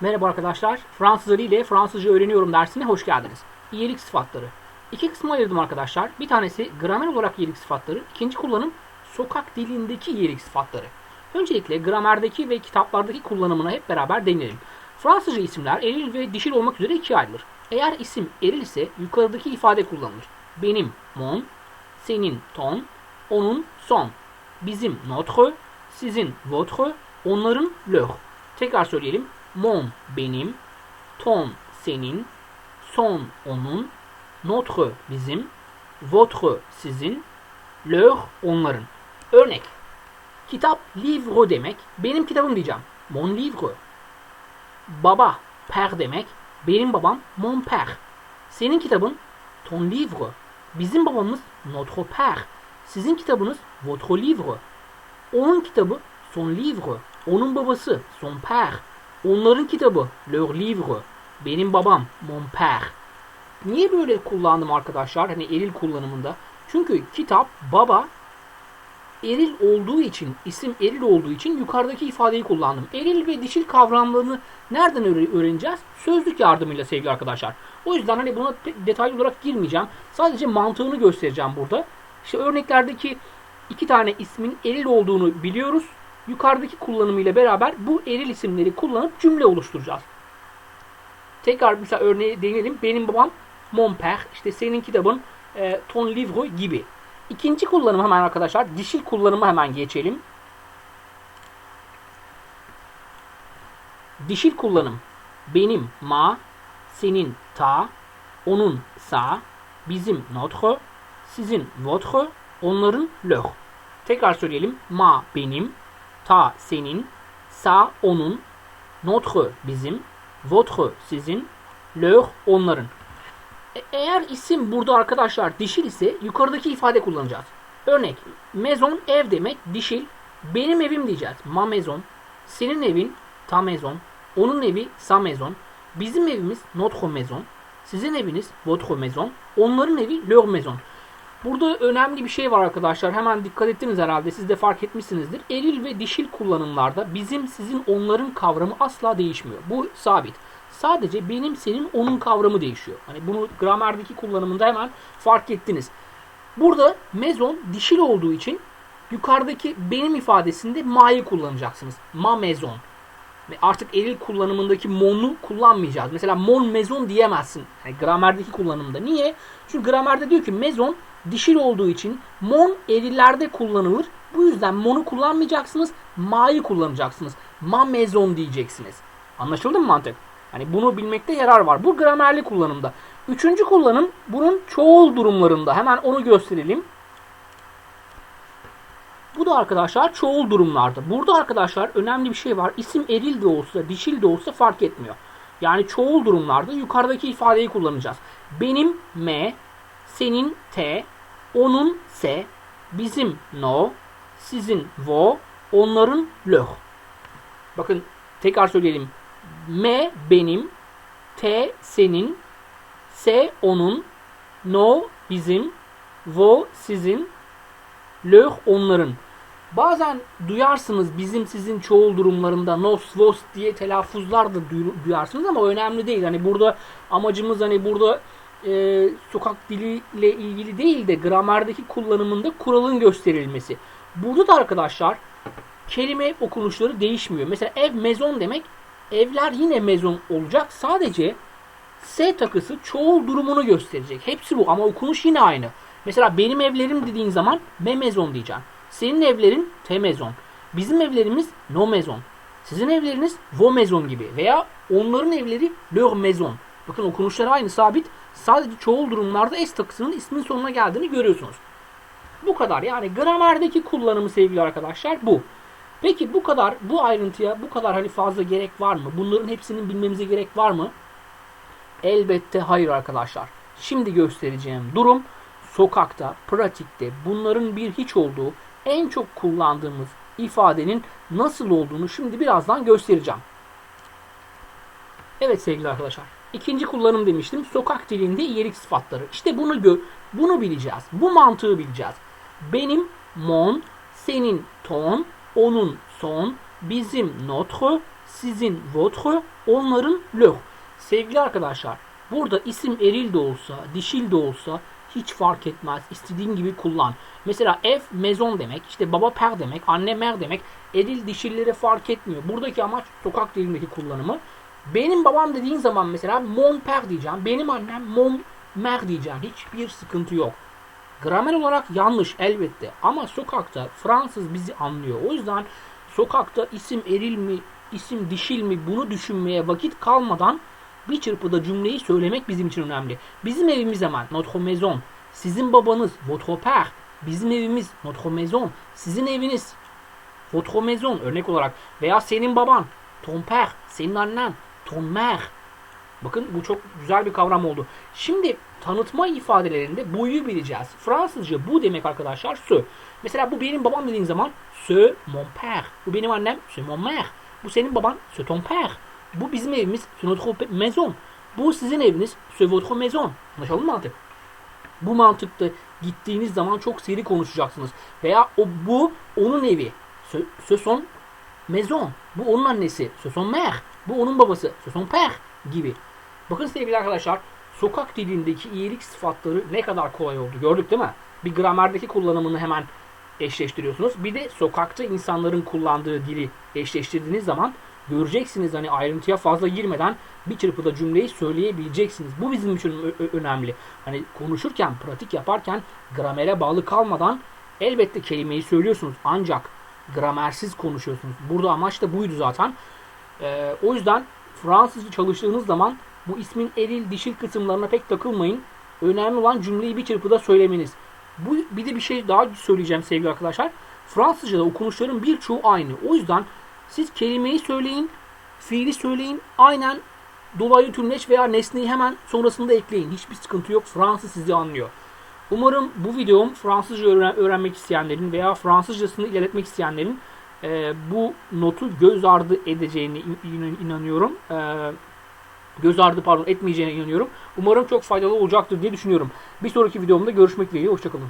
Merhaba arkadaşlar. Fransız ile Fransızca öğreniyorum dersine hoş geldiniz. İyilik sıfatları. İki kısma ayırdım arkadaşlar. Bir tanesi gramer olarak iyilik sıfatları. ikinci kullanım sokak dilindeki iyilik sıfatları. Öncelikle gramerdeki ve kitaplardaki kullanımına hep beraber deneyelim. Fransızca isimler eril ve dişil olmak üzere ikiye ayrılır. Eğer isim eril ise yukarıdaki ifade kullanılır. Benim, mon, senin, ton, onun, son, bizim, notre, sizin, votre, onların, leur. Tekrar söyleyelim. Mon benim, ton senin, son onun, notre bizim, votre sizin, leur onların. Örnek. Kitap livre demek. Benim kitabım diyeceğim. Mon livre. Baba, père demek. Benim babam mon père. Senin kitabın ton livre. Bizim babamız notre père. Sizin kitabınız votre livre. Onun kitabı son livre. Onun babası son père. Onların kitabı leur livre. Benim babam mon père. Niye böyle kullandım arkadaşlar? Hani eril kullanımında. Çünkü kitap baba eril olduğu için, isim eril olduğu için yukarıdaki ifadeyi kullandım. Eril ve dişil kavramlarını nereden öğre- öğreneceğiz? Sözlük yardımıyla sevgili arkadaşlar. O yüzden hani buna detaylı olarak girmeyeceğim. Sadece mantığını göstereceğim burada. İşte örneklerdeki iki tane ismin eril olduğunu biliyoruz. Yukarıdaki kullanımıyla beraber bu eril isimleri kullanıp cümle oluşturacağız. Tekrar mesela örneği deneyelim. Benim babam mon père. İşte senin kitabın e, ton livre gibi. İkinci kullanım hemen arkadaşlar. Dişil kullanımı hemen geçelim. Dişil kullanım. Benim ma, senin ta, onun sa, bizim notre, sizin votre, onların leur. Tekrar söyleyelim. Ma benim, ta senin, sa onun, notre bizim, votre sizin, leur onların. E- Eğer isim burada arkadaşlar dişil ise yukarıdaki ifade kullanacağız. Örnek maison ev demek dişil. Benim evim diyeceğiz. Ma maison. Senin evin ta maison. Onun evi sa maison. Bizim evimiz notre maison. Sizin eviniz votre maison. Onların evi leur maison. Burada önemli bir şey var arkadaşlar. Hemen dikkat ettiniz herhalde. Siz de fark etmişsinizdir. Eril ve dişil kullanımlarda bizim, sizin, onların kavramı asla değişmiyor. Bu sabit. Sadece benim, senin, onun kavramı değişiyor. Hani bunu gramerdeki kullanımında hemen fark ettiniz. Burada mezon dişil olduğu için yukarıdaki benim ifadesinde ma'yı kullanacaksınız. Ma mezon. Artık eril kullanımındaki mon'u kullanmayacağız. Mesela mon mezon diyemezsin. Yani gramerdeki kullanımda. Niye? Çünkü gramerde diyor ki mezon dişil olduğu için mon erillerde kullanılır. Bu yüzden mon'u kullanmayacaksınız. Ma'yı kullanacaksınız. Ma mezon diyeceksiniz. Anlaşıldı mı mantık? Hani bunu bilmekte yarar var. Bu gramerli kullanımda. Üçüncü kullanım bunun çoğul durumlarında. Hemen onu gösterelim. Bu da arkadaşlar çoğul durumlarda. Burada arkadaşlar önemli bir şey var. İsim eril de olsa, dişil de olsa fark etmiyor. Yani çoğul durumlarda yukarıdaki ifadeyi kullanacağız. Benim me, senin te, onun se, bizim no, sizin vo, onların löh. Bakın tekrar söyleyelim. Me benim, te senin, se onun, no bizim, vo sizin, löh onların. Bazen duyarsınız bizim sizin çoğul durumlarında nos vos diye telaffuzlar da duy- duyarsınız ama önemli değil. Hani burada amacımız hani burada e, sokak diliyle ilgili değil de gramerdeki kullanımında kuralın gösterilmesi. Burada da arkadaşlar kelime okunuşları değişmiyor. Mesela ev mezon demek evler yine mezon olacak. Sadece S takısı çoğul durumunu gösterecek. Hepsi bu ama okunuş yine aynı. Mesela benim evlerim dediğin zaman me mezon diyeceksin. Senin evlerin te mezon. Bizim evlerimiz no mezon. Sizin evleriniz vo mezon gibi veya onların evleri leur maison. Bakın okunuşları aynı sabit. Sadece çoğul durumlarda S takısının ismin sonuna geldiğini görüyorsunuz. Bu kadar. Yani gramerdeki kullanımı sevgili arkadaşlar bu. Peki bu kadar bu ayrıntıya bu kadar hani fazla gerek var mı? Bunların hepsinin bilmemize gerek var mı? Elbette hayır arkadaşlar. Şimdi göstereceğim durum sokakta, pratikte bunların bir hiç olduğu en çok kullandığımız ifadenin nasıl olduğunu şimdi birazdan göstereceğim. Evet sevgili arkadaşlar. İkinci kullanım demiştim. Sokak dilinde iyilik sıfatları. İşte bunu gö bunu bileceğiz. Bu mantığı bileceğiz. Benim mon, senin ton, onun son, bizim notre, sizin votre, onların leur. Sevgili arkadaşlar, burada isim eril de olsa, dişil de olsa hiç fark etmez. İstediğin gibi kullan. Mesela ev maison demek, işte baba per demek, anne mer demek. Eril dişilleri fark etmiyor. Buradaki amaç sokak dilindeki kullanımı. Benim babam dediğin zaman mesela mon père diyeceğim. Benim annem mon mère diyeceğim. Hiçbir sıkıntı yok. Gramer olarak yanlış elbette ama sokakta Fransız bizi anlıyor. O yüzden sokakta isim eril mi, isim dişil mi bunu düşünmeye vakit kalmadan bir çırpıda cümleyi söylemek bizim için önemli. Bizim evimiz hemen notre maison. Sizin babanız votre père. Bizim evimiz notre maison. Sizin eviniz votre maison örnek olarak veya senin baban ton père, senin annen ton mère. Bakın bu çok güzel bir kavram oldu. Şimdi tanıtma ifadelerinde bu'yu bileceğiz. Fransızca bu demek arkadaşlar ce. Mesela bu benim babam dediğin zaman ce mon père. Bu benim annem ce mon mère. Bu senin baban ce ton père. Bu bizim evimiz ce notre maison. Bu sizin eviniz ce votre maison. Anlaşıldı mı mantık? Bu mantıkta gittiğiniz zaman çok seri konuşacaksınız. Veya o bu onun evi. Ce son maison. Bu onun annesi. Ce son mère. Bu onun babası. Ce son père gibi. Bakın sevgili arkadaşlar sokak dilindeki iyilik sıfatları ne kadar kolay oldu. Gördük değil mi? Bir gramerdeki kullanımını hemen eşleştiriyorsunuz. Bir de sokakta insanların kullandığı dili eşleştirdiğiniz zaman göreceksiniz hani ayrıntıya fazla girmeden bir çırpıda cümleyi söyleyebileceksiniz. Bu bizim için önemli. Hani konuşurken, pratik yaparken gramere bağlı kalmadan elbette kelimeyi söylüyorsunuz. Ancak gramersiz konuşuyorsunuz. Burada amaç da buydu zaten. Ee, o yüzden Fransızca çalıştığınız zaman bu ismin eril dişil kısımlarına pek takılmayın. Önemli olan cümleyi bir çırpıda söylemeniz. Bu bir de bir şey daha söyleyeceğim sevgili arkadaşlar. Fransızca'da okunuşların birçoğu aynı. O yüzden siz kelimeyi söyleyin, fiili söyleyin, aynen dolaylı tümleç veya nesneyi hemen sonrasında ekleyin. Hiçbir sıkıntı yok. Fransız sizi anlıyor. Umarım bu videom Fransızca öğren- öğrenmek isteyenlerin veya Fransızcasını ilerletmek isteyenlerin e, bu notu göz ardı edeceğini in- in- inanıyorum. E, göz ardı pardon etmeyeceğine inanıyorum. Umarım çok faydalı olacaktır diye düşünüyorum. Bir sonraki videomda görüşmek dileğiyle. Hoşçakalın.